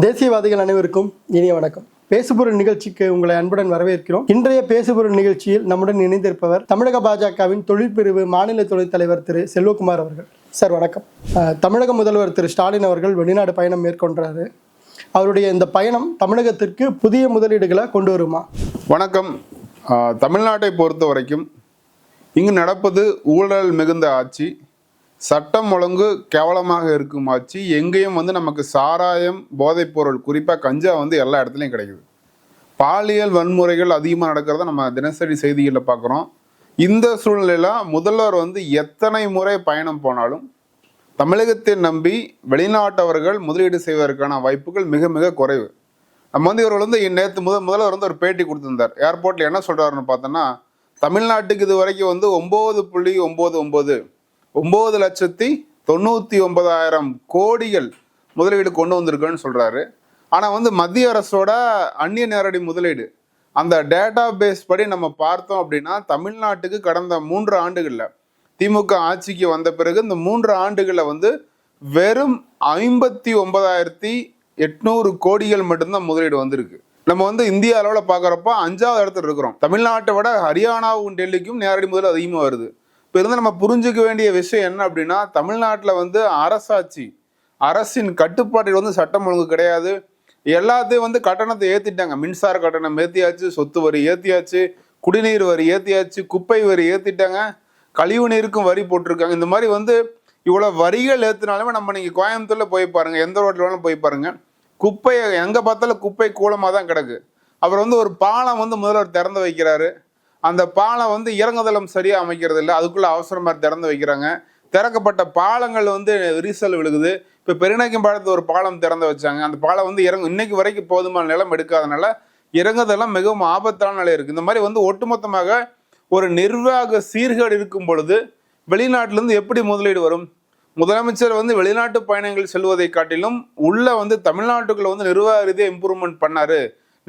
தேசியவாதிகள் அனைவருக்கும் இனிய வணக்கம். பேசுபொருள் நிகழ்ச்சிக்கு உங்களை அன்புடன் வரவேற்கிறோம். இன்றைய பேசுபொருள் நிகழ்ச்சியில் நம்முடன் இணைந்திருப்பவர் தமிழக பாஜகவின் தொழிற்பிரிவு மாநில துணைத் தலைவர் திரு செல்வகுமார் அவர்கள். சார் வணக்கம். தமிழக முதல்வர் திரு ஸ்டாலின் அவர்கள் வெளிநாடு பயணம் மேற்கொண்டாரு. அவருடைய இந்த பயணம் தமிழகத்திற்கு புதிய முதலீடுகளை கொண்டு வருமா? வணக்கம். தமிழ்நாட்டை பொறுத்த வரைக்கும் இங்கு நடப்பது ஊழல் மிகுந்த ஆட்சி. சட்டம் ஒழுங்கு கேவலமாக இருக்குமாச்சு எங்கேயும் வந்து நமக்கு சாராயம் போதைப்பொருள் குறிப்பாக கஞ்சா வந்து எல்லா இடத்துலையும் கிடைக்குது. பாலியல் வன்முறைகள் அதிகமாக நடக்கிறத நம்ம தினசரி செய்திகளில் பார்க்குறோம் இந்த சூழ்நிலையில் முதல்வர் வந்து எத்தனை முறை பயணம் போனாலும் தமிழகத்தை நம்பி வெளிநாட்டவர்கள் முதலீடு செய்வதற்கான வாய்ப்புகள் மிக மிக குறைவு. நம்ம வந்து இவர்கள் வந்து நேற்று முதல் முதல்வர் வந்து ஒரு பேட்டி கொடுத்துருந்தார். ஏர்போர்ட்டில் என்ன சொல்கிறாருன்னு பார்த்தோன்னா தமிழ்நாட்டுக்கு இது வரைக்கும் வந்து ஒம்பது புள்ளி ஒம்பது ஒம்பது ஒம்பது லட்சத்தி தொண்ணூற்றி ஒன்பதாயிரம் கோடிகள் முதலீடு கொண்டு வந்திருக்குன்னு சொல்கிறாரு ஆனால் வந்து மத்திய அரசோட அந்நிய நேரடி முதலீடு. அந்த டேட்டா பேஸ் படி நம்ம பார்த்தோம் அப்படின்னா தமிழ்நாட்டுக்கு கடந்த மூன்று ஆண்டுகளில் திமுக ஆட்சிக்கு வந்த பிறகு இந்த மூன்று ஆண்டுகளில் வந்து வெறும் ஐம்பத்தி ஒன்பதாயிரத்தி எட்நூறு கோடிகள் மட்டும்தான் முதலீடு வந்திருக்கு. நம்ம வந்து இந்திய அளவில் பார்க்குறப்ப அஞ்சாவது இடத்துல இருக்கிறோம். தமிழ்நாட்டை விட ஹரியானாவும் டெல்லிக்கும் நேரடி முதல் அதிகமாக வருது. இப்போ இருந்து நம்ம புரிஞ்சுக்க வேண்டிய விஷயம் என்ன அப்படின்னா தமிழ்நாட்டில் வந்து அரசாட்சி அரசின் கட்டுப்பாட்டில் வந்து சட்டம் ஒழுங்கு கிடையாது. எல்லாத்தையும் வந்து கட்டணத்தை ஏற்றிட்டாங்க மின்சார கட்டணம் ஏற்றியாச்சு சொத்து வரி ஏற்றியாச்சு குடிநீர் வரி ஏற்றியாச்சு குப்பை வரி ஏற்றிட்டாங்க கழிவு நீருக்கும் வரி போட்டிருக்காங்க. இந்த மாதிரி வந்து இவ்வளோ வரிகள் ஏற்றினாலுமே நம்ம நீங்கள் கோயம்புத்தூரில் போய் பாருங்கள் எந்த ரோட்டில் வேணாலும் போய் பாருங்கள் குப்பையை எங்கே பார்த்தாலும் குப்பை கூலமாக தான் கிடக்கு. அப்புறம் வந்து ஒரு பாலம் வந்து முதல்வர் திறந்து வைக்கிறாரு. அந்த பாலம் வந்து இறங்குதளம் சரியாக அமைக்கிறது இல்லை அதுக்குள்ளே அவசரமாக திறந்து வைக்கிறாங்க. திறக்கப்பட்ட பாலங்கள் வந்து விரிசல் விழுகுது. இப்போ பெருநாயக்கம்பாளையத்தில் ஒரு பாலம் திறந்து வச்சாங்க. அந்த பாலம் வந்து இறங்கு இன்னைக்கு வரைக்கும் போதுமான நிலம் எடுக்காதனால இறங்குதெல்லாம் மிகவும் ஆபத்தான நிலை இருக்குது இந்த மாதிரி வந்து ஒட்டுமொத்தமாக ஒரு நிர்வாக சீர்கேடு இருக்கும் பொழுது வெளிநாட்டிலேருந்து எப்படி முதலீடு வரும்? முதலமைச்சர் வந்து வெளிநாட்டு பயணங்கள் செல்வதை காட்டிலும் உள்ள வந்து தமிழ்நாட்டுக்குள்ள வந்து நிர்வாக ரீதியாக இம்ப்ரூவ்மெண்ட் பண்ணாரு.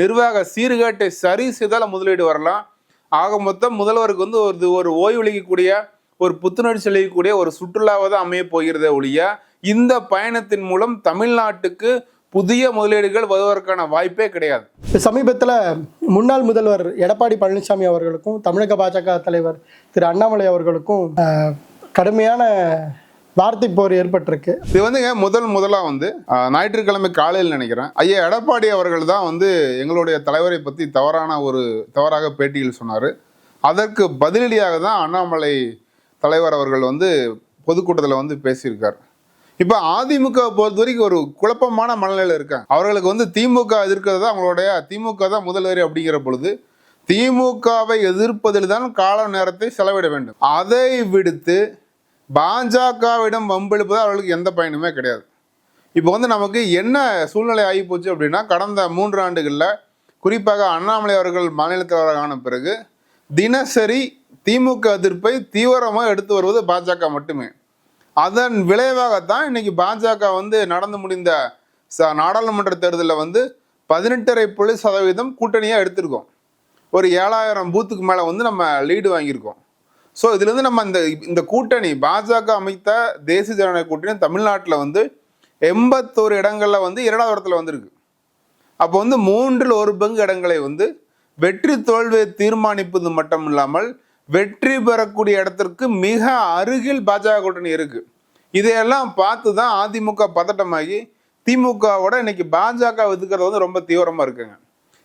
நிர்வாக சீர்கேட்டை சரி செய்தால் முதலீடு வரலாம். ஆக மொத்தம் முதல்வருக்கு வந்து ஒரு ஒரு ஓய்வளிக்கக்கூடிய ஒரு புத்துணர்ச்சி அளிக்கக்கூடிய ஒரு சுற்றுலாவை தான் அமைய போகிறதே ஒழிய இந்த பயணத்தின் மூலம் தமிழ்நாட்டுக்கு புதிய முதலீடுகள் வருவதற்கான வாய்ப்பே கிடையாது. சமீபத்தில் முன்னாள் முதல்வர் எடப்பாடி பழனிசாமி அவர்களுக்கும் தமிழக பாஜக தலைவர் திரு அண்ணாமலை அவர்களுக்கும் கடுமையான வார்த்தை போர் ஏற்பட்டிருக்கு. இது வந்துங்க முதல் முதலா வந்து ஞாயிற்றுக்கிழமை காலையில் நினைக்கிறேன். ஐயா எடப்பாடி அவர்கள் தான் வந்து எங்களுடைய தலைவரை பத்தி தவறான ஒரு தவறாக பேட்டியில் சொன்னார். அதற்கு பதிலடியாக தான் அண்ணாமலை தலைவர் அவர்கள் வந்து பொதுக்கூட்டத்தில் வந்து பேசியிருக்கார். இப்போ அதிமுக பொறுத்த வரைக்கும் ஒரு குழப்பமான மனநிலையில் இருக்காங்க அவர்களுக்கு வந்து திமுக எதிர்க்கிறது தான் அவங்களுடைய திமுக தான் முதல்வர் அப்படிங்கிற பொழுது திமுகவை எதிர்ப்பதில் தான் கால நேரத்தை செலவிட வேண்டும். அதை விடுத்து பாஜகவிடம் வம்பெழுப்பது அவர்களுக்கு எந்த பயனுமே கிடையாது. இப்போ வந்து நமக்கு என்ன சூழ்நிலை ஆகி போச்சு அப்படின்னா கடந்த மூன்று ஆண்டுகளில் குறிப்பாக அண்ணாமலை அவர்கள் மாநில ஆன பிறகு தினசரி திமுக எதிர்ப்பை தீவிரமாக எடுத்து வருவது பாஜக மட்டுமே. அதன் விளைவாகத்தான் இன்னைக்கு பாஜக வந்து நடந்து முடிந்த ச- நாடாளுமன்ற தேர்தலில் வந்து பதினெட்டரை புள்ளி சதவீதம் கூட்டணியாக எடுத்திருக்கோம். ஒரு ஏழாயிரம் பூத்துக்கு மேலே வந்து நம்ம லீடு வாங்கியிருக்கோம். ஸோ இதுலேருந்து நம்ம இந்த இந்த கூட்டணி பாஜக அமைத்த தேசிய ஜனநாயக கூட்டணி தமிழ்நாட்டில் வந்து எண்பத்தோரு இடங்களில் வந்து இரண்டாவது இடத்துல வந்திருக்கு. அப்போ வந்து மூன்றில் ஒரு பங்கு இடங்களை வந்து வெற்றி தோல்வியை தீர்மானிப்பது மட்டும் இல்லாமல் வெற்றி பெறக்கூடிய இடத்திற்கு மிக அருகில் பாஜக கூட்டணி இருக்கு. இதையெல்லாம் பார்த்து தான் அதிமுக பதட்டமாகி திமுகவோட இன்னைக்கு பாஜக எதுக்கிறது வந்து ரொம்ப தீவிரமாக இருக்குங்க.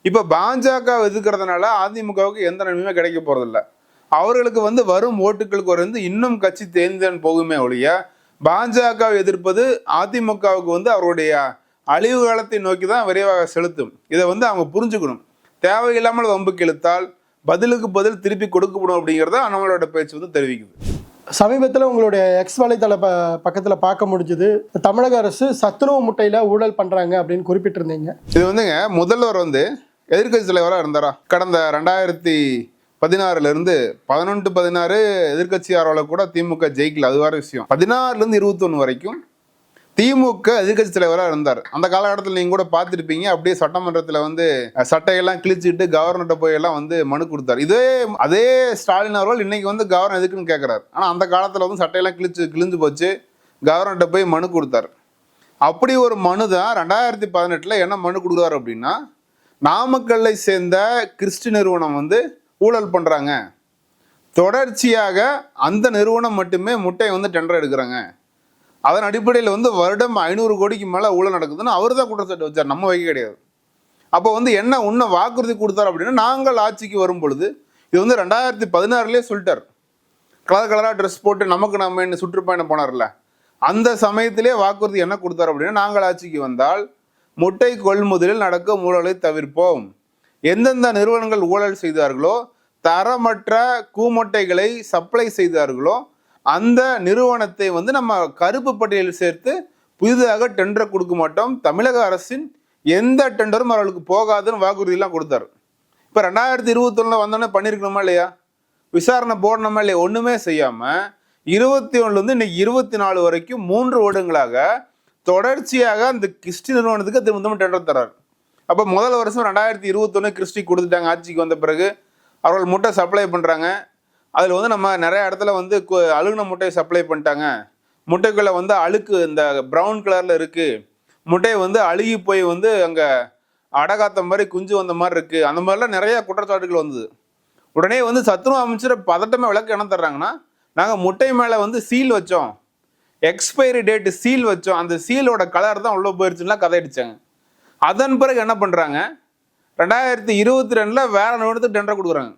இப்போ பாஜக எதுக்கிறதுனால அதிமுகவுக்கு எந்த நன்மையுமே கிடைக்க போகிறதில்ல அவர்களுக்கு வந்து வரும் ஓட்டுகளுக்கு ஒரு வந்து இன்னும் கட்சி தேர்ந்தேன் போகுமே ஒழிய பாஜக எதிர்ப்பது அதிமுகவுக்கு வந்து அவருடைய அழிவு காலத்தை நோக்கி தான் விரைவாக செலுத்தும். இதை வந்து அவங்க புரிஞ்சுக்கணும். தேவையில்லாமல் வம்புக்கு இழுத்தால் பதிலுக்கு பதில் திருப்பி கொடுக்கப்படும் அப்படிங்கிறத நம்மளோட பேச்சு வந்து தெரிவிக்குது. சமீபத்தில் உங்களுடைய எக்ஸ் வலைத்தள ப பக்கத்தில் பார்க்க முடிஞ்சுது. தமிழக அரசு சத்துணவு முட்டையில் ஊழல் பண்ணுறாங்க அப்படின்னு குறிப்பிட்டிருந்தீங்க. இது வந்துங்க முதல்வர் வந்து எதிர்க்கட்சி தலைவராக இருந்தாரா? கடந்த ரெண்டாயிரத்தி பதினாறுல இருந்து பதினொன்று பதினாறு எதிர்க்கட்சியாரோட கூட திமுக ஜெயிக்கல. அது வேற விஷயம். பதினாறுல இருந்து வரைக்கும் திமுக எதிர்க்கட்சி தலைவராக இருந்தார். அந்த காலகட்டத்தில் நீங்கள் கூட பார்த்துருப்பீங்க. அப்படியே சட்டமன்றத்தில் வந்து சட்டையெல்லாம் கிழிச்சிட்டு கவர்னர்கிட்ட போய் எல்லாம் வந்து மனு கொடுத்தார். இதே அதே ஸ்டாலின் அவர்கள் இன்னைக்கு வந்து கவர்னர் எதுக்குன்னு கேட்குறாரு ஆனால் அந்த காலத்தில் வந்து சட்டையெல்லாம் கிழிச்சு கிழிஞ்சு போச்சு. கவர்னர்கிட்ட போய் மனு கொடுத்தார். அப்படி ஒரு மனு தான் ரெண்டாயிரத்தி பதினெட்டில் என்ன மனு கொடுக்குறாரு அப்படின்னா நாமக்கல்லை சேர்ந்த கிறிஸ்டி நிறுவனம் வந்து ஊழல் பண்ணுறாங்க தொடர்ச்சியாக அந்த நிறுவனம் மட்டுமே முட்டையை வந்து டெண்டர் எடுக்கிறாங்க. அதன் அடிப்படையில் வந்து வருடம் ஐநூறு கோடிக்கு மேலே ஊழல் நடக்குதுன்னு அவர் தான் குற்றச்சாட்டு வச்சார். நம்ம வைக்க கிடையாது. அப்போ வந்து என்ன உன்ன வாக்குறுதி கொடுத்தார் அப்படின்னா நாங்கள் ஆட்சிக்கு வரும் பொழுது இது வந்து ரெண்டாயிரத்தி பதினாறுலேயே சொல்லிட்டார். கலர் கலராக ட்ரெஸ் போட்டு நமக்கு நம்ம என்ன சுற்றுப்பயணம் போனார்ல. அந்த சமயத்திலே வாக்குறுதி என்ன கொடுத்தார் அப்படின்னா நாங்கள் ஆட்சிக்கு வந்தால் முட்டை கொள்முதலில் நடக்கும் ஊழலை தவிர்ப்போம். எந்தெந்த நிறுவனங்கள் ஊழல் செய்தார்களோ தரமற்ற கூமொட்டைகளை சப்ளை செய்தார்களோ அந்த நிறுவனத்தை வந்து நம்ம கருப்பு பட்டியலில் சேர்த்து புதிதாக டெண்டர் கொடுக்க மாட்டோம். தமிழக அரசின் எந்த டெண்டரும் அவர்களுக்கு போகாதுன்னு வாக்குறுதியெல்லாம் கொடுத்தாரு. இப்போ ரெண்டாயிரத்தி இருபத்தொன்னில் வந்தோடனே பண்ணியிருக்கணுமா இல்லையா? விசாரணை போடணுமா இல்லையா? ஒன்றுமே செய்யாமல் இருபத்தி ஒன்றுலேருந்து இன்னைக்கு இருபத்தி நாலு வரைக்கும் மூன்று வருடங்களாக தொடர்ச்சியாக அந்த கிறிஸ்டி நிறுவனத்துக்கு திரும்ப திரும்ப டெண்டர் தர்றாரு அப்போ முதல் வருஷம் ரெண்டாயிரத்தி இருபத்தொன்று கிறிஸ்டி கொடுத்துட்டாங்க ஆட்சிக்கு வந்த பிறகு. அவர்கள் முட்டை சப்ளை பண்ணுறாங்க அதில் வந்து நம்ம நிறைய இடத்துல வந்து கு- அழுகுன முட்டையை சப்ளை பண்ணிட்டாங்க. முட்டைக்குள்ளே வந்து அழுக்கு இந்த ப்ரௌன் கலரில் இருக்குது முட்டையை வந்து அழுகி போய் வந்து அங்கே அடகாத்த மாதிரி குஞ்சு வந்த மாதிரி இருக்குது அந்த மாதிரிலாம் நிறைய குற்றச்சாட்டுகள் வந்தது. உடனே வந்து சத்துணவு அமைச்சர் பதட்டமே விளக்கு என்ன தர்றாங்கன்னா நாங்கள் முட்டை மேலே வந்து சீல் வச்சோம். எக்ஸ்பைரி டேட்டு சீல் வச்சோம். அந்த சீலோட கலர் தான் உள்ளே போயிடுச்சுன்னா கதையடிச்சாங்க. அதன் பிறகு என்ன பண்ணுறாங்க ரெண்டாயிரத்தி இருபத்தி ரெண்டில் வேற நிறுவனத்துக்கு டெண்டர் கொடுக்குறாங்க.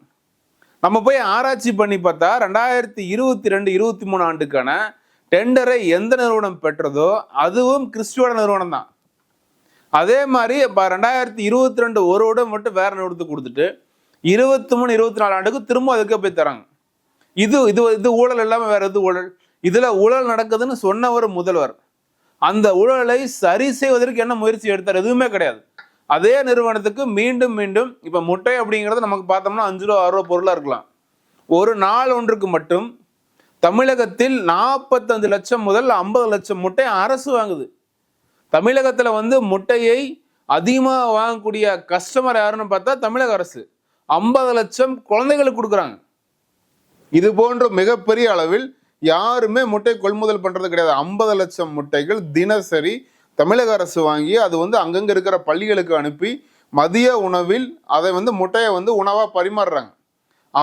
நம்ம போய் ஆராய்ச்சி பண்ணி பார்த்தா ரெண்டாயிரத்தி இருபத்தி ரெண்டு இருபத்தி மூணு ஆண்டுக்கான டெண்டரை எந்த நிறுவனம் பெற்றதோ அதுவும் கிறிஸ்துவோட நிறுவனம் தான். அதே மாதிரி இப்போ ரெண்டாயிரத்தி இருபத்தி ரெண்டு ஒரு வருடம் மட்டும் வேற நிறுவனத்துக்கு கொடுத்துட்டு இருபத்தி மூணு இருபத்தி நாலு ஆண்டுக்கு திரும்ப அதுக்கே போய் தராங்க. இது இது இது ஊழல் இல்லாமல் வேற எது ஊழல்? இதில் ஊழல் நடக்குதுன்னு சொன்னவர் முதல்வர். அந்த ஊழலை சரி செய்வதற்கு என்ன முயற்சி எடுத்தார்? எதுவுமே கிடையாது. அதே நிறுவனத்துக்கு மீண்டும் மீண்டும் இப்போ முட்டை அப்படிங்கிறது நமக்கு பார்த்தோம்னா அஞ்சு ரூபா ஆறு ரூபா பொருளாக இருக்கலாம். ஒரு நாள் ஒன்றுக்கு மட்டும் தமிழகத்தில் நாற்பத்தஞ்சு லட்சம் முதல் ஐம்பது லட்சம் முட்டை அரசு வாங்குது. தமிழகத்தில் வந்து முட்டையை அதிகமாக வாங்கக்கூடிய கஸ்டமர் யாருன்னு பார்த்தா தமிழக அரசு. ஐம்பது லட்சம் குழந்தைகளுக்கு கொடுக்குறாங்க. இது போன்ற மிகப்பெரிய அளவில் யாருமே முட்டை கொள்முதல் பண்ணுறது கிடையாது. ஐம்பது லட்சம் முட்டைகள் தினசரி தமிழக அரசு வாங்கி அது வந்து அங்கங்கே இருக்கிற பள்ளிகளுக்கு அனுப்பி மதிய உணவில் அதை வந்து முட்டையை வந்து உணவாக பரிமாறுறாங்க.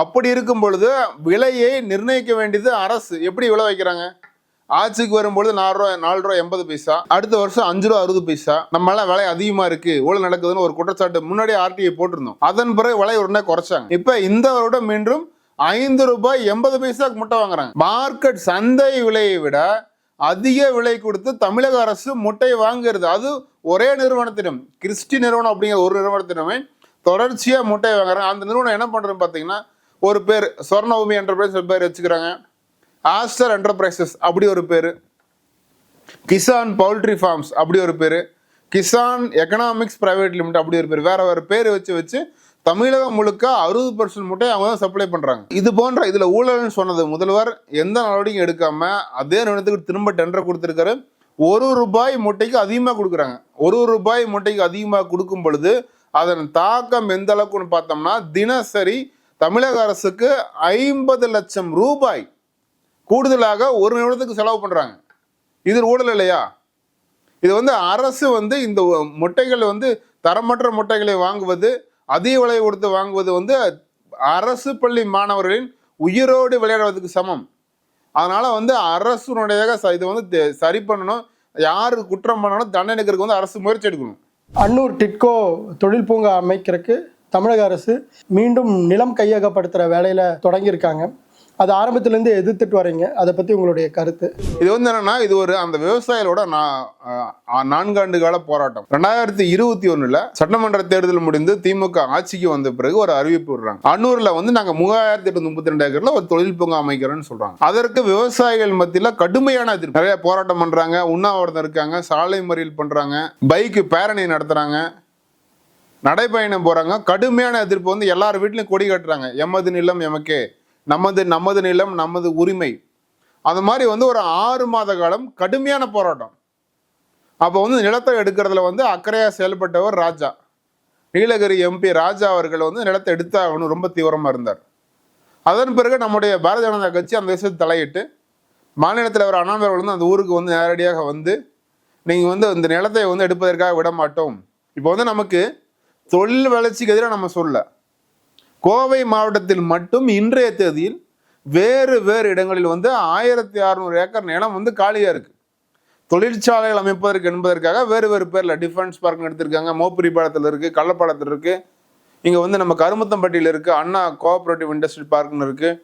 அப்படி இருக்கும் பொழுது விலையை நிர்ணயிக்க வேண்டியது அரசு. எப்படி விலை வைக்கிறாங்க? ஆட்சிக்கு வரும்பொழுது நாலு ரூபா நாலு ரூபா எண்பது பைசா அடுத்த வருஷம் அஞ்சு ரூபா அறுபது பைசா. நம்மளால விலை அதிகமா இருக்கு ஊழல் நடக்குதுன்னு ஒரு குற்றச்சாட்டு முன்னாடி ஆர்டிஐ போட்டிருந்தோம். அதன் பிறகு விலை உடனே குறைச்சாங்க. இப்ப இந்த வருடம் மீண்டும் ஐந்து ரூபாய் எண்பது பைசாக்கு முட்டை வாங்குறாங்க. மார்க்கெட் சந்தை விலையை விட அதிக விலை கொடுத்து தமிழக அரசு முட்டை வாங்குறது. அது ஒரே நிறுவனத்திடம் கிறிஸ்டி நிறுவனம் அப்படிங்கிற ஒரு நிறுவனத்திடமே தொடர்ச்சியாக முட்டை வாங்குறாங்க. அந்த நிறுவனம் என்ன பண்ணுறதுன்னு பார்த்தீங்கன்னா ஒரு பேர் சொர்ணபூமி என்டர்பிரைஸ் ஒரு பேர் வச்சுக்கிறாங்க. ஆஸ்டர் என்டர்பிரைசஸ் அப்படி ஒரு பேர். கிசான் பவுல்ட்ரி ஃபார்ம்ஸ் அப்படி ஒரு பேர். கிசான் எக்கனாமிக்ஸ் பிரைவேட் லிமிடெட் அப்படி ஒரு பேர். வேற வேறு பேர் வச்சு வச்சு தமிழகம் முழுக்க அறுபது பர்சன்ட் முட்டை அவங்க தான் சப்ளை பண்ணுறாங்க இது போன்ற இதில் ஊழல்னு சொன்னது முதல்வர் எந்த நடவடிக்கையும் எடுக்காம அதே நிறுவனத்துக்கு திரும்ப டெண்டர் கொடுத்துருக்காரு. ஒரு ரூபாய் முட்டைக்கு அதிகமாக கொடுக்குறாங்க. ஒரு ரூபாய் முட்டைக்கு அதிகமாக கொடுக்கும் பொழுது அதன் தாக்கம் எந்த அளவுக்குன்னு பார்த்தோம்னா தினசரி தமிழக அரசுக்கு ஐம்பது லட்சம் ரூபாய் கூடுதலாக ஒரு நிமிடத்துக்கு செலவு பண்ணுறாங்க இது ஊழல் இல்லையா? இது வந்து அரசு வந்து இந்த முட்டைகள் வந்து தரமற்ற முட்டைகளை வாங்குவது அதிக விலை கொடுத்து வாங்குவது வந்து அரசு பள்ளி மாணவர்களின் உயிரோடு விளையாடுவதற்கு சமம். அதனால் வந்து அரசுனுடைய ச- இது வந்து சரி பண்ணணும். யார் குற்றம் பண்ணாலும் தண்டனைக்கிறதுக்கு வந்து அரசு முயற்சி எடுக்கணும். அன்னூர் டிட்கோ தொழில் பூங்கா அமைக்கிறதுக்கு தமிழக அரசு மீண்டும் நிலம் கையகப்படுத்துகிற வேலையில் தொடங்கியிருக்காங்க. அது ஆரம்பத்திலேருந்து எதிர்த்துட்டு வரீங்க. அதை பற்றி உங்களுடைய கருத்து. இது வந்து என்னன்னா இது ஒரு அந்த விவசாயிகளோட நான் நான்காண்டு கால போராட்டம். ரெண்டாயிரத்தி இருபத்தி ஒன்றில் சட்டமன்ற தேர்தல் முடிந்து திமுக ஆட்சிக்கு வந்த பிறகு ஒரு அறிவிப்பு விடுறாங்க. அன்னூரில் வந்து நாங்கள் மூவாயிரத்தி எட்டு முப்பத்தி ரெண்டு ஏக்கரில் ஒரு தொழில் பூங்கா அமைக்கிறோம்னு சொல்கிறாங்க அதற்கு விவசாயிகள் மத்தியில் கடுமையான எதிர்ப்பு. நிறைய போராட்டம் பண்ணுறாங்க உண்ணாவிரதம் இருக்காங்க. சாலை மறியல் பண்ணுறாங்க பைக்கு பேரணி நடத்துகிறாங்க நடைபயணம் போகிறாங்க கடுமையான எதிர்ப்பு வந்து எல்லார் வீட்லையும் கொடி கட்டுறாங்க. எமது நிலம் எமக்கே. நமது நமது நிலம் நமது உரிமை. அந்த மாதிரி வந்து ஒரு ஆறு மாத காலம் கடுமையான போராட்டம். அப்போ வந்து நிலத்தை எடுக்கிறதுல வந்து அக்கறையாக செயல்பட்டவர் ராஜா. நீலகிரி எம்பி ராஜா அவர்கள் வந்து நிலத்தை எடுத்தாகணும் ரொம்ப தீவிரமாக இருந்தார். அதன் பிறகு நம்முடைய பாரதிய ஜனதா கட்சி அந்த விஷயத்தை தலையிட்டு மாநிலத்தில் அவர் அண்ணாமலை வந்து அந்த ஊருக்கு வந்து நேரடியாக வந்து நீங்கள் வந்து இந்த நிலத்தை வந்து எடுப்பதற்காக விட மாட்டோம். இப்போ வந்து நமக்கு தொழில் வளர்ச்சிக்கு எதிராக நம்ம சொல்ல கோவை மாவட்டத்தில் மட்டும் இன்றைய தேதியில் வேறு வேறு இடங்களில் வந்து ஆயிரத்தி அறநூறு ஏக்கர் நிலம் வந்து காலியாக இருக்குது தொழிற்சாலைகள் அமைப்பதற்கு என்பதற்காக வேறு வேறு பேரில் டிஃபென்ஸ் பார்க்னு எடுத்திருக்காங்க. மோப்பிரி பாலத்தில் இருக்குது கள்ளப்பாளத்தில் இருக்குது இங்கே வந்து நம்ம கருமத்தம்பட்டியில் இருக்குது அண்ணா கோஆப்ரேட்டிவ் இண்டஸ்ட்ரி பார்க்னு இருக்குது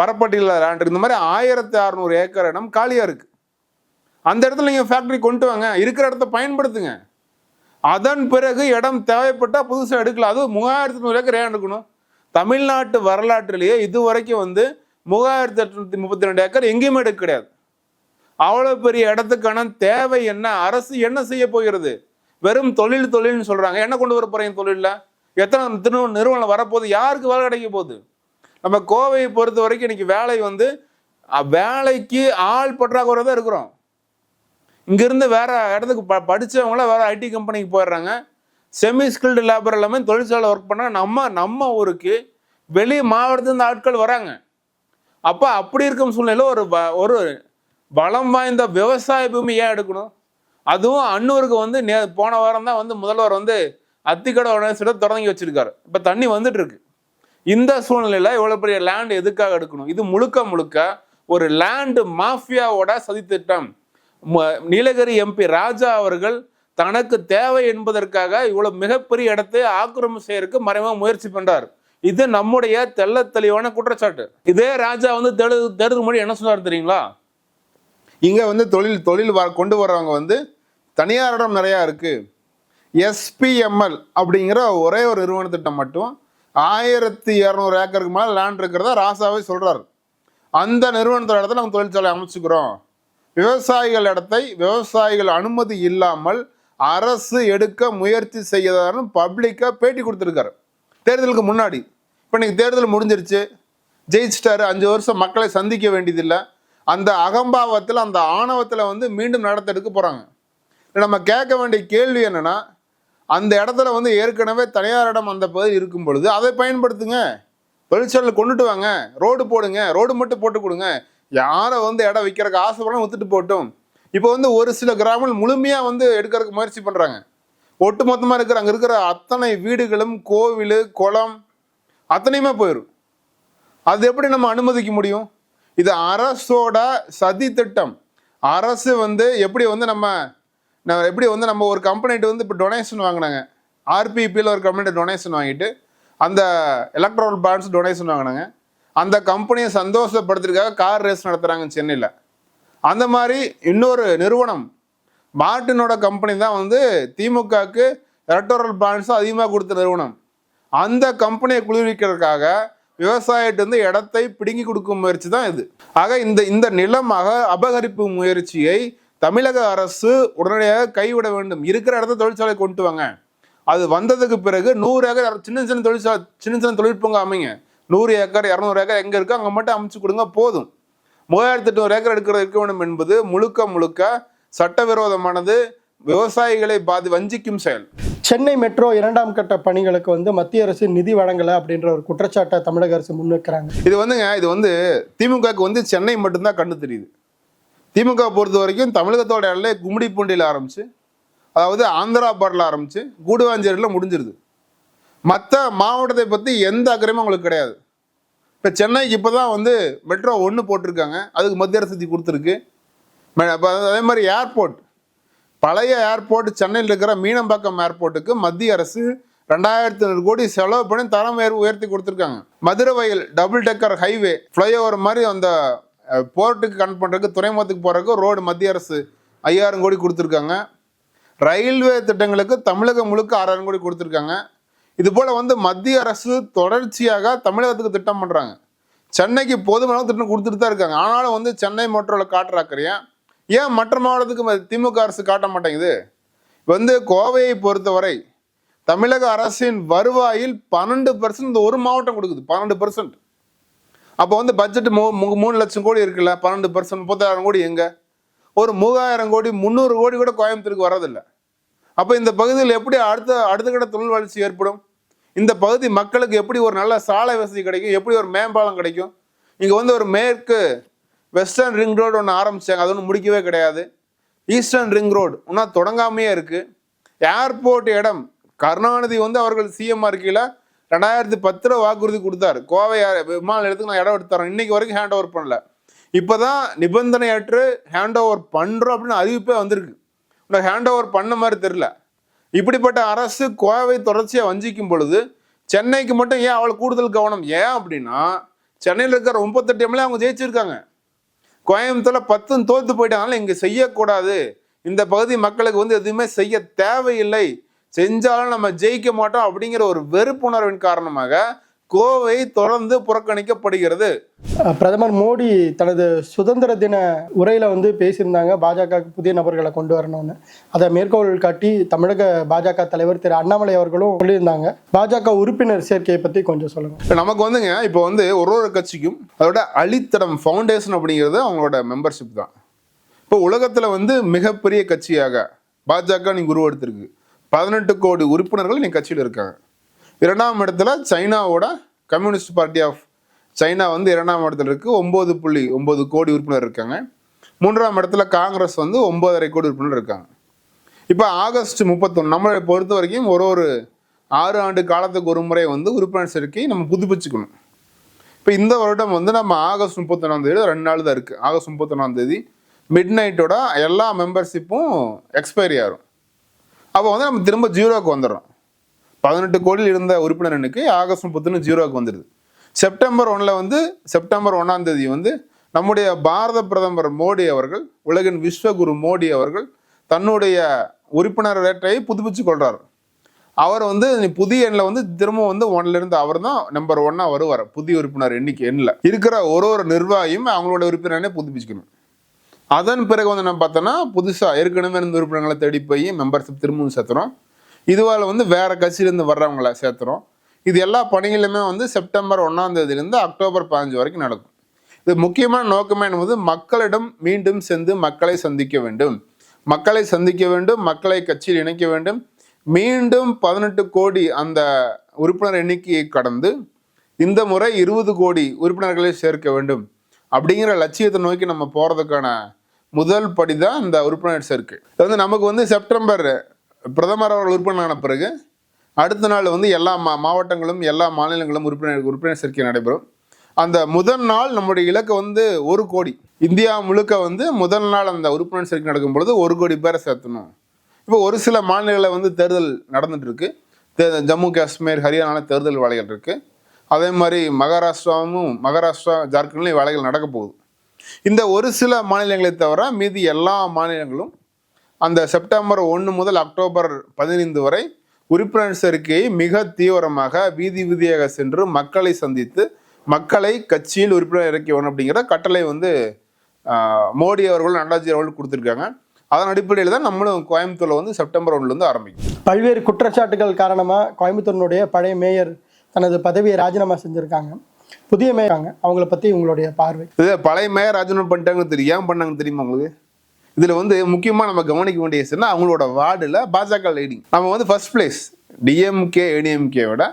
வரப்பட்டியில் லேண்ட் இருக்கு. இந்த மாதிரி ஆயிரத்தி அறநூறு ஏக்கர் இடம் காலியாக இருக்குது அந்த இடத்துல நீங்கள் ஃபேக்ட்ரி கொண்டு வாங்க. இருக்கிற இடத்த பயன்படுத்துங்க. அதன் பிறகு இடம் தேவைப்பட்டால் புதுசாக எடுக்கலாம். அது மூவாயிரத்தி நூறு ஏக்கர் ஏன் எடுக்கணும்? தமிழ்நாட்டு வரலாற்றிலேயே இது வரைக்கும் வந்து மூவாயிரத்தி எட்நூத்தி முப்பத்தி ரெண்டு ஏக்கர் எங்கேயுமே எடுக்க கிடையாது. அவ்வளோ பெரிய இடத்துக்கான தேவை என்ன? அரசு என்ன செய்ய போகிறது? வெறும் தொழில் தொழில்னு சொல்றாங்க. என்ன கொண்டு வர போகிறீங்க தொழிலில்? எத்தனை திரு நிறுவனம் வரப்போகுது? யாருக்கு வேலை கிடைக்க போகுது? நம்ம கோவையை பொறுத்த வரைக்கும் இன்னைக்கு வேலை வந்து வேலைக்கு ஆள் பற்றாக்குறை தான் இருக்கிறோம். இங்கிருந்து வேற இடத்துக்கு ப படித்தவங்களாம் வேற ஐடி கம்பெனிக்கு போயிடுறாங்க. செமி ஸ்கில்டு லேபர் எல்லாமே தொழிற்சாலை ஒர்க் பண்ணால் நம்ம நம்ம ஊருக்கு வெளி மாவட்டத்துலேருந்து ஆட்கள் வராங்க. அப்போ அப்படி இருக்கும் சூழ்நிலையில் ஒரு ஒரு வளம் வாய்ந்த விவசாய பூமி ஏன் எடுக்கணும்? அதுவும் அன்னூருக்கு வந்து நே போன வாரம் தான் வந்து முதல்வர் வந்து அத்திக்கடை உணவு தொடங்கி வச்சிருக்காரு. இப்போ தண்ணி வந்துட்டு இருக்கு இந்த சூழ்நிலையில் இவ்வளோ பெரிய லேண்ட் எதுக்காக எடுக்கணும்? இது முழுக்க முழுக்க ஒரு லேண்டு மாஃபியாவோட சதித்திட்டம். நீலகிரி எம்பி ராஜா அவர்கள் தனக்கு தேவை என்பதற்காக இவ்வளவு மிகப்பெரிய இடத்தை ஆக்கிரமம் செய்யறதுக்கு மறைவாக முயற்சி பண்றார். இது நம்முடைய தெல்ல தெளிவான குற்றச்சாட்டு. இதே ராஜா வந்து தேர்தல் தேர்தல் முன்னாடி என்ன சொன்னார் தெரியுங்களா? இங்க வந்து தொழில் தொழில் வ- கொண்டு வர்றவங்க வந்து தனியாரிடம் நிறையா இருக்கு. எஸ்பிஎம்எல் அப்படிங்கிற ஒரே ஒரு நிறுவனத்திட்டம் மட்டும் ஆயிரத்தி இரநூறு ஏக்கருக்கு மேலே லேண்ட் இருக்கிறதா ராசாவே சொல்றாரு. அந்த நிறுவனத்தோட இடத்துல நம்ம தொழிற்சாலை அமைச்சுக்கிறோம். விவசாயிகள் இடத்தை விவசாயிகள் அனுமதி இல்லாமல் அரசு எடுக்க முயற்சி செய்யதான்னு பப்ளிக்காக பேட்டி கொடுத்துருக்காரு. தேர்தலுக்கு முன்னாடி. இப்போ இன்னைக்கு தேர்தல் முடிஞ்சிருச்சு. ஜெயிச்சிட்டாரு. அஞ்சு வருஷம் மக்களை சந்திக்க வேண்டியதில்லை. அந்த அகம்பாவத்தில் அந்த ஆணவத்தில் வந்து மீண்டும் நடத்த எடுக்க போகிறாங்க நம்ம கேட்க வேண்டிய கேள்வி என்னென்னா அந்த இடத்துல வந்து ஏற்கனவே தனியாரிடம் அந்த பகுதி இருக்கும் பொழுது அதை பயன்படுத்துங்க. தொழிற்சாலை கொண்டுட்டு வாங்க. ரோடு போடுங்க. ரோடு மட்டும் போட்டு கொடுங்க. யாரை வந்து இடம் விற்கிறக்கு ஆசைப்படலாம் வித்துட்டு போட்டும். இப்போ வந்து ஒரு சில கிராமங்கள் முழுமையாக வந்து எடுக்கிறதுக்கு முயற்சி பண்ணுறாங்க ஒட்டு மொத்தமாக இருக்கிற அங்கே இருக்கிற அத்தனை வீடுகளும் கோவில் குளம் அத்தனையுமே போயிடும் அது எப்படி நம்ம அனுமதிக்க முடியும்? இது அரசோட சதி திட்டம். அரசு வந்து எப்படி வந்து நம்ம எப்படி வந்து நம்ம ஒரு கம்பெனிட்டு வந்து இப்போ டொனேஷன் வாங்கினாங்க. ஆர்பிபியில் ஒரு கம்பெனி டொனேஷன் வாங்கிட்டு அந்த எலக்ட்ரானிக் பாண்ட்ஸ் டொனேஷன் வாங்கினாங்க. அந்த கம்பெனியை சந்தோஷப்படுத்துறதுக்காக கார் ரேஸ் நடத்துகிறாங்க சென்னையில். அந்த மாதிரி இன்னொரு நிறுவனம் மார்ட்டினோட கம்பெனி தான் வந்து திமுகவுக்கு எலக்டோரல் பிளான்ஸும் அதிகமாக கொடுத்த நிறுவனம். அந்த கம்பெனியை குளிர்விக்கிறதுக்காக விவசாயிட்டு வந்து இடத்தை பிடுங்கி கொடுக்கும் முயற்சி தான் இது. ஆக இந்த இந்த நிலமாக அபகரிப்பு முயற்சியை தமிழக அரசு உடனடியாக கைவிட வேண்டும். இருக்கிற இடத்த தொழிற்சாலை கொண்டு வாங்க. அது வந்ததுக்கு பிறகு நூறு ஏக்கர் சின்ன சின்ன தொழிற்சாலை சின்ன சின்ன தொழிற்பங்க அமைங்க. நூறு ஏக்கர் இரநூறு ஏக்கர் எங்கே இருக்கோ அங்கே மட்டும் அமைச்சு கொடுங்க போதும். மூவாயிரத்தி எட்நூறு ஏக்கர் எடுக்கிற இருக்க வேண்டும் என்பது முழுக்க முழுக்க சட்டவிரோதமானது. விவசாயிகளை பாதி வஞ்சிக்கும் செயல். சென்னை மெட்ரோ இரண்டாம் கட்ட பணிகளுக்கு வந்து மத்திய அரசு நிதி வழங்கலை அப்படின்ற ஒரு குற்றச்சாட்டை தமிழக அரசு முன்வைக்கிறாங்க. இது வந்துங்க இது வந்து திமுகவுக்கு வந்து சென்னை மட்டும்தான் கண்ணு தெரியுது. திமுக பொறுத்த வரைக்கும் தமிழகத்தோட எல்லை கும்மிடிப்பூண்டியில் ஆரம்பிச்சு அதாவது ஆந்திரா பார்டரில் ஆரம்பிச்சு கூடுவாஞ்சேரியில் முடிஞ்சிருது. மற்ற மாவட்டத்தை பற்றி எந்த அக்கறையுமே உங்களுக்கு கிடையாது. இப்போ சென்னைக்கு இப்போ தான் வந்து மெட்ரோ ஒன்று போட்டிருக்காங்க. அதுக்கு மத்திய அரசு கொடுத்துருக்கு. அதே மாதிரி ஏர்போர்ட் பழைய ஏர்போர்ட் சென்னையில் இருக்கிற மீனம்பாக்கம் ஏர்போர்ட்டுக்கு மத்திய அரசு ரெண்டாயிரத்தி ஐநூறு கோடி செலவு பண்ணி தரம் உயர் உயர்த்தி கொடுத்துருக்காங்க. மதுரை வயல் டபுள் டெக்கர் ஹைவே ஃப்ளைஓவர் மாதிரி அந்த போர்ட்டுக்கு கனெக்ட் பண்ணுறதுக்கு துறைமுகத்துக்கு போகிறதுக்கு ரோடு மத்திய அரசு ஐயாயிரம் கோடி கொடுத்துருக்காங்க. ரயில்வே திட்டங்களுக்கு தமிழகம் முழுக்க ஆறாயிரம் கோடி கொடுத்துருக்காங்க. இது போல் வந்து மத்திய அரசு தொடர்ச்சியாக தமிழகத்துக்கு திட்டம் பண்ணுறாங்க சென்னைக்கு போதுமான திட்டம் கொடுத்துட்டு தான் இருக்காங்க. ஆனாலும் வந்து சென்னை மெட்ரோவில் காட்டுறாக்கறியா? ஏன் மற்ற மாவட்டத்துக்கு திமுக அரசு காட்ட மாட்டேங்குது? வந்து கோவையை பொறுத்தவரை தமிழக அரசின் வருவாயில் பன்னெண்டு பர்சன்ட் ஒரு மாவட்டம் கொடுக்குது. பன்னெண்டு பர்சன்ட் அப்போ வந்து பட்ஜெட் மூ மூணு லட்சம் கோடி இருக்குல்ல? பன்னெண்டு பர்சன்ட் முப்பத்தாயிரம் கோடி எங்கே? ஒரு மூவாயிரம் கோடி முந்நூறு கோடி கூட கோயம்புத்தூருக்கு வரதில்லை அப்போ இந்த பகுதியில் எப்படி அடுத்த அடுத்த கட்ட தொழில் வளர்ச்சி ஏற்படும்? இந்த பகுதி மக்களுக்கு எப்படி ஒரு நல்ல சாலை வசதி கிடைக்கும்? எப்படி ஒரு மேம்பாலம் கிடைக்கும்? இங்கே வந்து ஒரு மேற்கு வெஸ்டர்ன் ரிங் ரோடு ஒன்று ஆரம்பிச்சாங்க. அது ஒன்றும் முடிக்கவே கிடையாது. ஈஸ்டர்ன் ரிங் ரோடு இன்னும் தொடங்காமையே இருக்குது ஏர்போர்ட் இடம் கருணாநிதி வந்து அவர்கள் சிஎம் இருக்கையில் ரெண்டாயிரத்தி பத்தில் வாக்குறுதி கொடுத்தாரு. கோவை விமான நிலையத்துக்கு நான் இடம் எடுத்து தரேன். இன்னைக்கு வரைக்கும் ஹேண்ட் ஓவர் பண்ணல. இப்போ தான் நிபந்தனையற்று ஹேண்ட் ஓவர் பண்ணுறோம் அப்படின்னு அறிவிப்பே வந்திருக்கு. இன்னும் ஹேண்ட் ஓவர் பண்ண மாதிரி தெரில இப்படிப்பட்ட அரசு கோவை தொடர்ச்சியாக வஞ்சிக்கும் பொழுது சென்னைக்கு மட்டும் ஏன் அவள் கூடுதல் கவனம்? ஏன் அப்படின்னா சென்னையில் இருக்கிற முப்பத்தெட்டு எம்எல்ஏ அவங்க ஜெயிச்சிருக்காங்க. கோயம்புத்தூரில் பத்தும் தோத்து போயிட்டாங்கனால இங்கே செய்யக்கூடாது. இந்த பகுதி மக்களுக்கு வந்து எதுவுமே செய்ய தேவையில்லை. செஞ்சாலும் நம்ம ஜெயிக்க மாட்டோம் அப்படிங்கிற ஒரு வெறுப்புணர்வின் காரணமாக கோவை தொடர்ந்து புறக்கணிக்கப்படுகிறது. பிரதமர் மோடி தனது சுதந்திர தின உரையில வந்து பேசியிருந்தாங்க. பாஜக புதிய நபர்களை கொண்டு வரணும்னு. அதை மேற்கோள் காட்டி தமிழக பாஜக தலைவர் திரு அண்ணாமலை அவர்களும் சொல்லியிருந்தாங்க. பாஜக உறுப்பினர் சேர்க்கையை பத்தி கொஞ்சம் சொல்லுங்க. இப்ப நமக்கு வந்துங்க இப்போ வந்து ஒரு ஒரு கட்சிக்கும் அதோட அழித்தடம் ஃபவுண்டேஷன் அப்படிங்கிறது அவங்களோட மெம்பர்ஷிப் தான். இப்போ உலகத்தில் வந்து மிகப்பெரிய கட்சியாக பாஜக நீங்க உருவெடுத்திருக்கு. பதினெட்டு கோடி உறுப்பினர்கள் நீ கட்சியில் இருக்காங்க. இரண்டாம் இடத்துல சைனாவோட கம்யூனிஸ்ட் பார்ட்டி ஆஃப் சைனா வந்து இரண்டாம் இடத்துல இருக்குது ஒம்பது புள்ளி ஒம்பது கோடி உறுப்பினர் இருக்காங்க. மூன்றாம் இடத்துல காங்கிரஸ் வந்து ஒம்பதரை கோடி உறுப்பினர் இருக்காங்க. இப்போ ஆகஸ்ட் முப்பத்தொன்று நம்மளை பொறுத்த வரைக்கும் ஒரு ஒரு ஆறு ஆண்டு காலத்துக்கு ஒரு முறை வந்து உறுப்பினர் சேர்க்கை நம்ம புதுப்பிச்சுக்கணும். இப்போ இந்த வருடம் வந்து நம்ம ஆகஸ்ட் முப்பத்தொன்னாம் தேதி ரெண்டு நாள் தான் இருக்குது ஆகஸ்ட் முப்பத்தொன்னாம் தேதி மிட் நைட்டோட எல்லா மெம்பர்ஷிப்பும் எக்ஸ்பைரி ஆகும் அப்போ வந்து நம்ம திரும்ப ஜீரோக்கு வந்துடுறோம். பதினெட்டு கோடியில் இருந்த உறுப்பினர் எண்ணிக்கை ஆகஸ்ட் முப்பத்தொன்று ஜீரோவுக்கு வந்துடுது. செப்டம்பர் ஒன்றில் வந்து செப்டம்பர் ஒன்றாம் தேதி வந்து நம்முடைய பாரத பிரதமர் மோடி அவர்கள் உலகின் விஸ்வகுரு மோடி அவர்கள் தன்னுடைய உறுப்பினர் ரேட்டை புதுப்பிச்சு கொள்கிறார் அவர் வந்து புதிய எண்ணில் வந்து திரும்ப வந்து ஒன்லிருந்து அவர் தான் நம்பர் ஒன்னாக வருவார் புதிய உறுப்பினர் எண்ணிக்கை எண்ணில் இருக்கிற ஒரு ஒரு நிர்வாகியும் அவங்களோட உறுப்பினரனே புதுப்பிச்சுக்கணும். அதன் பிறகு வந்து நம்ம பார்த்தோன்னா புதுசாக ஏற்கனவே இருந்த உறுப்பினர்களை தேடி போய் மெம்பர்ஷிப் திரும்பவும் சேர்த்துறோம் இதுவால் வந்து வேற கட்சியிலேருந்து வர்றவங்கள சேர்த்துறோம். இது எல்லா பணிகளுமே வந்து செப்டம்பர் ஒன்றாம் தேதியிலேருந்து அக்டோபர் பதினஞ்சு வரைக்கும் நடக்கும். இது முக்கியமான நோக்கமே என்பது மக்களிடம் மீண்டும் சென்று மக்களை சந்திக்க வேண்டும். மக்களை சந்திக்க வேண்டும் மக்களை கட்சியில் இணைக்க வேண்டும். மீண்டும் பதினெட்டு கோடி அந்த உறுப்பினர் எண்ணிக்கையை கடந்து இந்த முறை இருபது கோடி உறுப்பினர்களை சேர்க்க வேண்டும். அப்படிங்கிற லட்சியத்தை நோக்கி நம்ம போகிறதுக்கான முதல் படி தான் இந்த உறுப்பினர் சேர்க்கை. இது வந்து நமக்கு வந்து செப்டம்பர் பிரதமர் அவர்கள் உறுப்பினரான பிறகு அடுத்த நாள் வந்து எல்லா மா மாவட்டங்களும் எல்லா மாநிலங்களும் உறுப்பினர் உறுப்பினர் சேர்க்கை நடைபெறும். அந்த முதல் நாள் நம்முடைய இலக்கு வந்து ஒரு கோடி. இந்தியா முழுக்க வந்து முதல் நாள் அந்த உறுப்பினர் சேர்க்கை நடக்கும் பொழுது ஒரு கோடி பேரை சேர்த்தணும். இப்போ ஒரு சில மாநிலங்களில் வந்து தேர்தல் நடந்துட்டு இருக்கு தே- ஜம்மு காஷ்மீர் ஹரியானால தேர்தல் வேலைகள் இருக்குது அதே மாதிரி மகாராஷ்டிராவும் மகாராஷ்டிரா ஜார்க்கண்ட்லையும் வேலைகள் நடக்க போகுது. இந்த ஒரு சில மாநிலங்களை தவிர மீதி எல்லா மாநிலங்களும் அந்த செப்டம்பர் ஒன்று முதல் அக்டோபர் பதினைந்து வரை உறுப்பினர் சேர்க்கையை மிக தீவிரமாக வீதி வீதியாக சென்று மக்களை சந்தித்து மக்களை கட்சியில் உறுப்பினர் இறக்கி வேணும் அப்படிங்கிற கட்டளை வந்து மோடி அவர்கள் நட்டாஜி அவர்கள் கொடுத்துருக்காங்க. அதன் அடிப்படையில் தான் நம்மளும் கோயம்புத்தூர்ல வந்து செப்டம்பர் ஒன்றுலேருந்து ஆரம்பிக்கும். பல்வேறு குற்றச்சாட்டுகள் காரணமா கோயம்புத்தூரினுடைய பழைய மேயர் தனது பதவியை ராஜினாமா செஞ்சிருக்காங்க. புதிய மேயர் அவங்கள பத்தி உங்களுடைய பார்வை. இது பழைய மேயர் ராஜினாமா பண்ணிட்டாங்கன்னு தெரியும். ஏன் பண்ணாங்கன்னு தெரியுமா உங்களுக்கு? இதில் வந்து முக்கியமாக நம்ம கவனிக்க வேண்டிய விஷயம்னா அவங்களோட வார்டில் பாஜக லீடிங் நம்ம வந்து ஃபர்ஸ்ட் பிளேஸ் டிஎம்கே ஏடிஎம்கே விட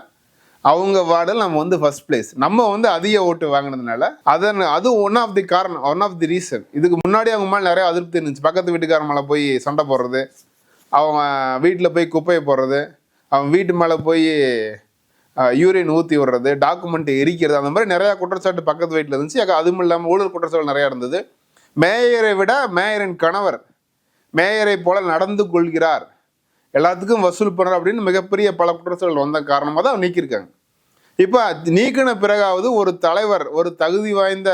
அவங்க வார்டில் நம்ம வந்து ஃபர்ஸ்ட் பிளேஸ் நம்ம வந்து அதிக ஓட்டு வாங்கினதுனால அதன் அது ஒன் ஆஃப் தி காரணம் ஒன் ஆஃப் தி ரீசன் இதுக்கு முன்னாடி அவங்க மேலே நிறைய அதிருப்தி இருந்துச்சு. பக்கத்து வீட்டுக்காரன் மேலே போய் சண்டை போடுறது அவங்க வீட்டில் போய் குப்பையை போடுறது அவன் வீட்டு மேலே போய் யூரின் ஊற்றி விடுறது டாக்குமெண்ட் எரிக்கிறது அந்த மாதிரி நிறையா குற்றச்சாட்டு பக்கத்து வீட்டில் இருந்துச்சு. அதுவும் இல்லாமல் ஊழல் குற்றச்சாட்டு நிறையா இருந்தது மேயரை விட மேயரின் கணவர் மேயரை போல நடந்து கொள்கிறார். எல்லாத்துக்கும் வசூல் பண்ணுறார் அப்படின்னு மிகப்பெரிய பல குற்றச்சாட்டுகள் வந்த காரணமாக தான் நீக்கியிருக்காங்க. இப்போ நீக்கின பிறகாவது ஒரு தலைவர் ஒரு தகுதி வாய்ந்த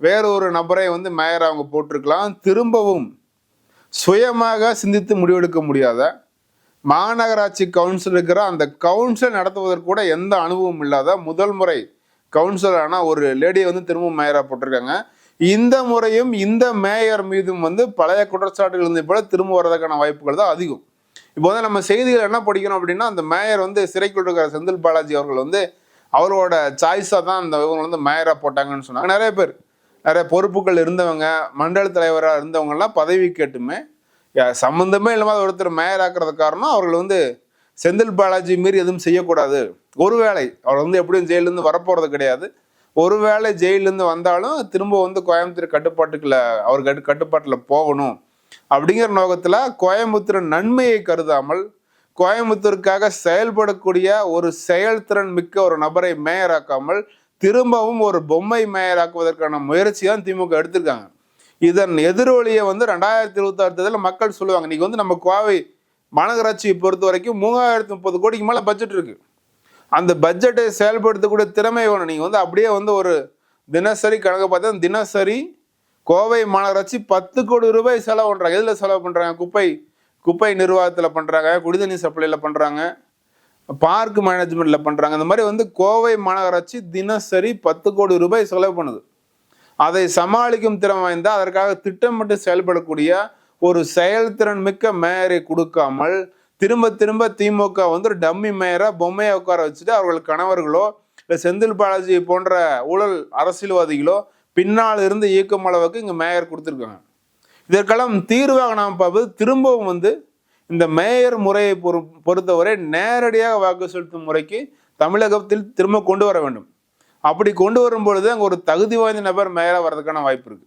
வேறொரு நபரை வந்து மேயர் அவங்க போட்டிருக்கலாம். திரும்பவும் சுயமாக சிந்தித்து முடிவெடுக்க முடியாத மாநகராட்சி கவுன்சில் இருக்கிற அந்த கவுன்சில் நடத்துவதற்கு கூட எந்த அனுபவம் இல்லாத முதல் முறை கவுன்சிலரான ஒரு லேடியை வந்து திரும்பவும் மேயராக போட்டிருக்காங்க. இந்த முறையும் இந்த மேயர் மீதும் வந்து பழைய குற்றச்சாட்டுகள் இருந்தது போல திரும்ப வர்றதுக்கான வாய்ப்புகள் தான் அதிகம். இப்போ வந்து நம்ம செய்திகள் என்ன படிக்கணும் அப்படின்னா அந்த மேயர் வந்து சிறைக்குள் இருக்கிற செந்தில் பாலாஜி அவர்கள் வந்து அவரோட சாய்ஸாக தான் அந்த இவங்க வந்து மேயராக போட்டாங்கன்னு சொன்னாங்க. நிறைய பேர் நிறைய பொறுப்புகள் இருந்தவங்க மண்டல தலைவராக இருந்தவங்கலாம் பதவி கேட்டுமே சம்மந்தமே இல்லாமல் ஒருத்தர் மேயர் ஆக்குறது காரணம் அவர்கள் வந்து செந்தில் பாலாஜி மீறி எதுவும் செய்யக்கூடாது. ஒருவேளை அவர் வந்து எப்படியும் ஜெயிலேருந்து வரப்போகிறது கிடையாது. ஒருவேளை ஜெயிலேருந்து வந்தாலும் திரும்ப வந்து கோயம்புத்தூர் கட்டுப்பாட்டுக்குள்ள அவர் கட்டு கட்டுப்பாட்டில் போகணும். அப்படிங்கிற நோக்கத்தில் கோயம்புத்தூர் நன்மையை கருதாமல் கோயம்புத்தூருக்காக செயல்படக்கூடிய ஒரு செயல்திறன் மிக்க ஒரு நபரை மேயராக்காமல் திரும்பவும் ஒரு பொம்மை மேயராக்குவதற்கான முயற்சி தான் திமுக எடுத்திருக்காங்க. இதன் எதிரொலியை வந்து ரெண்டாயிரத்தி இருபத்தி ஆறு தேர்தலில் மக்கள் சொல்லுவாங்க. இன்னைக்கு வந்து நம்ம கோவை மாநகராட்சியை பொறுத்த வரைக்கும் மூவாயிரத்தி முப்பது கோடிக்கு மேலே பட்ஜெட் இருக்குது அந்த பட்ஜெட்டை செயல்படுத்தக்கூடிய திறமை வேணும். நீங்கள் வந்து அப்படியே வந்து ஒரு தினசரி கணக்கு பார்த்தா தினசரி கோவை மாநகராட்சி பத்து கோடி ரூபாய் செலவு பண்ணுறாங்க எதில் செலவு பண்ணுறாங்க குப்பை குப்பை நிர்வாகத்தில் பண்ணுறாங்க குடிதண்ணீர் சப்ளையில் பண்ணுறாங்க பார்க் மேனேஜ்மெண்ட்டில் பண்ணுறாங்க இந்த மாதிரி வந்து கோவை மாநகராட்சி தினசரி பத்து கோடி ரூபாய் செலவு பண்ணுது. அதை சமாளிக்கும் திறன் வாய்ந்தால் அதற்காக திட்டமிட்டு செயல்படக்கூடிய ஒரு செயல்திறன் மிக்க மேயரை கொடுக்காமல் திரும்ப திரும்ப திமுக வந்து ஒரு டம்மி மேயரா பொம்மையை உட்கார வச்சுட்டு அவர்கள் கணவர்களோ இல்லை செந்தில் பாலாஜி போன்ற ஊழல் அரசியல்வாதிகளோ பின்னால் இருந்து இயக்கும் அளவுக்கு இங்கே மேயர் கொடுத்துருக்காங்க. இதற்கெல்லாம் தீர்வாக நாம் பார்ப்பது திரும்பவும் வந்து இந்த மேயர் முறையை பொறு பொறுத்தவரை நேரடியாக வாக்கு செலுத்தும் முறைக்கு தமிழகத்தில் திரும்ப கொண்டு வர வேண்டும். அப்படி கொண்டு வரும் பொழுது அங்கே ஒரு தகுதி வாய்ந்த நபர் மேயராக வர்றதுக்கான வாய்ப்பு இருக்கு.